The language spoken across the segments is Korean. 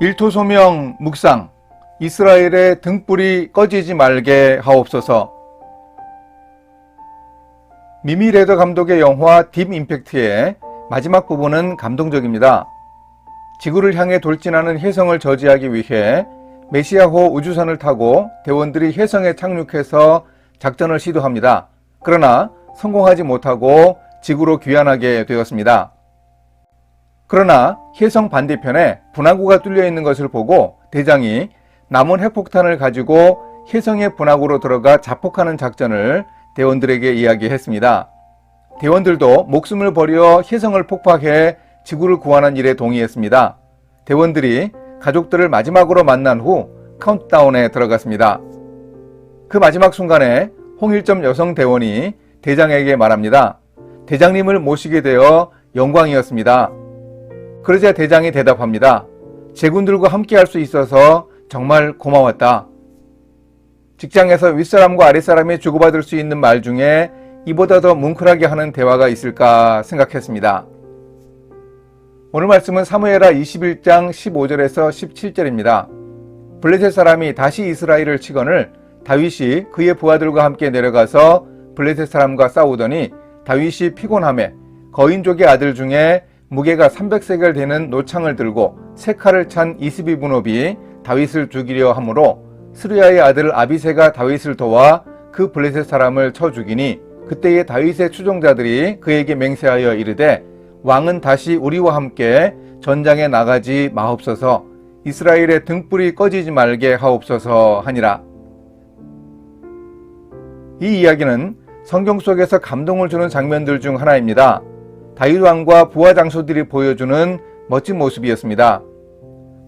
일토소명 묵상 이스라엘의 등불이 꺼지지 말게 하옵소서 미미 레더 감독의 영화 딥 임팩트의 마지막 부분은 감동적입니다. 지구를 향해 돌진하는 혜성을 저지하기 위해 메시아호 우주선을 타고 대원들이 혜성에 착륙해서 작전을 시도합니다. 그러나 성공하지 못하고 지구로 귀환하게 되었습니다. 그러나 혜성 반대편에 분화구가 뚫려 있는 것을 보고 대장이 남은 핵폭탄을 가지고 혜성의 분화구로 들어가 자폭하는 작전을 대원들에게 이야기했습니다. 대원들도 목숨을 버려 혜성을 폭파해 지구를 구하는 일에 동의했습니다. 대원들이 가족들을 마지막으로 만난 후 카운트다운에 들어갔습니다. 그 마지막 순간에 홍일점 여성 대원이 대장에게 말합니다. 대장님을 모시게 되어 영광이었습니다. 그러자 대장이 대답합니다. 제군들과 함께 할 수 있어서 정말 고마웠다. 직장에서 윗사람과 아랫사람이 주고받을 수 있는 말 중에 이보다 더 뭉클하게 하는 대화가 있을까 생각했습니다. 오늘 말씀은 사무엘하 21장 15절에서 17절입니다. 블레셋 사람이 다시 이스라엘을 치거늘 다윗이 그의 부하들과 함께 내려가서 블레셋 사람과 싸우더니 다윗이 피곤함에 거인족의 아들 중에 무게가 300세겔 되는 노창을 들고 세 칼을 찬 이스비 분업이 다윗을 죽이려 하므로 스루야의 아들 아비세가 다윗을 도와 그 블레셋 사람을 쳐 죽이니 그때의 다윗의 추종자들이 그에게 맹세하여 이르되 왕은 다시 우리와 함께 전장에 나가지 마옵소서 이스라엘의 등불이 꺼지지 말게 하옵소서 하니라. 이 이야기는 성경 속에서 감동을 주는 장면들 중 하나입니다. 다윗 왕과 부하 장소들이 보여주는 멋진 모습이었습니다.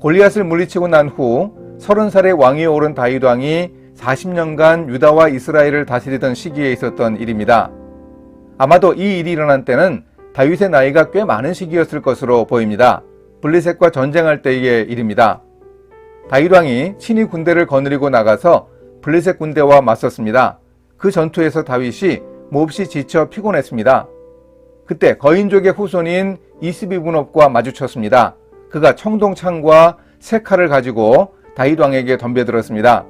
골리앗을 물리치고 난 후 30살의 왕위에 오른 다윗 왕이 40년간 유다와 이스라엘을 다스리던 시기에 있었던 일입니다. 아마도 이 일이 일어난 때는 다윗의 나이가 꽤 많은 시기였을 것으로 보입니다. 블리셋과 전쟁할 때의 일입니다. 다윗 왕이 친히 군대를 거느리고 나가서 블리셋 군대와 맞섰습니다. 그 전투에서 다윗이 몹시 지쳐 피곤했습니다. 그때 거인족의 후손인 이스비분업과 마주쳤습니다. 그가 청동창과 세 칼을 가지고 다윗 왕에게 덤벼들었습니다.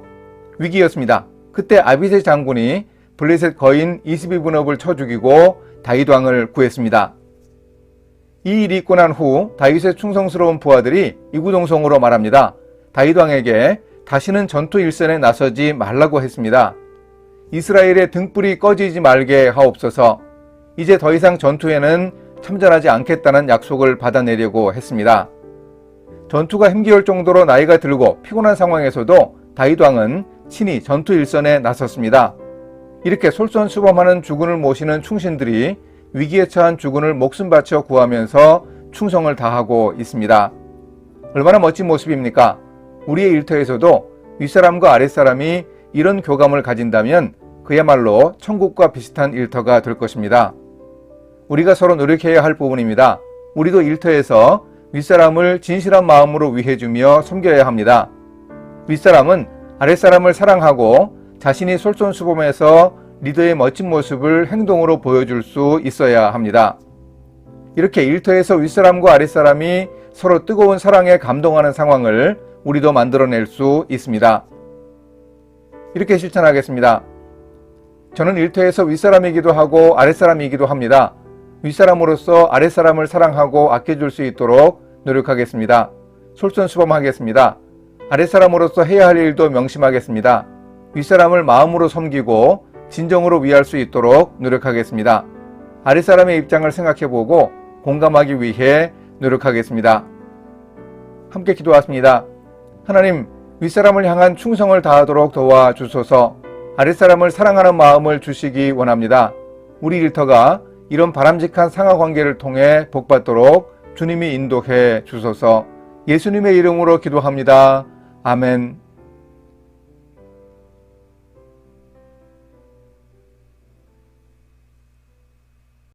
위기였습니다. 그때 아비세 장군이 블레셋 거인 이스비분업을 쳐 죽이고 다윗 왕을 구했습니다. 이 일이 있고 난 후 다윗의 충성스러운 부하들이 이구동성으로 말합니다. 다윗 왕에게 다시는 전투 일선에 나서지 말라고 했습니다. 이스라엘의 등불이 꺼지지 말게 하옵소서. 이제 더 이상 전투에는 참전하지 않겠다는 약속을 받아내려고 했습니다. 전투가 힘겨울 정도로 나이가 들고 피곤한 상황에서도 다윗 왕은 친히 전투 일선에 나섰습니다. 이렇게 솔선수범하는 주군을 모시는 충신들이 위기에 처한 주군을 목숨 바쳐 구하면서 충성을 다하고 있습니다. 얼마나 멋진 모습입니까? 우리의 일터에서도 윗사람과 아랫사람이 이런 교감을 가진다면 그야말로 천국과 비슷한 일터가 될 것입니다. 우리가 서로 노력해야 할 부분입니다. 우리도 일터에서 윗사람을 진실한 마음으로 위해주며 섬겨야 합니다. 윗사람은 아랫사람을 사랑하고 자신이 솔선수범해서 리더의 멋진 모습을 행동으로 보여줄 수 있어야 합니다. 이렇게 일터에서 윗사람과 아랫사람이 서로 뜨거운 사랑에 감동하는 상황을 우리도 만들어낼 수 있습니다. 이렇게 실천하겠습니다. 저는 일터에서 윗사람이기도 하고 아랫사람이기도 합니다. 윗사람으로서 아랫사람을 사랑하고 아껴줄 수 있도록 노력하겠습니다. 솔선수범하겠습니다. 아랫사람으로서 해야 할 일도 명심하겠습니다. 윗사람을 마음으로 섬기고 진정으로 위할 수 있도록 노력하겠습니다. 아랫사람의 입장을 생각해보고 공감하기 위해 노력하겠습니다. 함께 기도하십니다. 하나님, 윗사람을 향한 충성을 다하도록 도와주소서 아랫사람을 사랑하는 마음을 주시기 원합니다. 우리 일터가 이런 바람직한 상하 관계를 통해 복받도록 주님이 인도해 주소서 예수님의 이름으로 기도합니다. 아멘.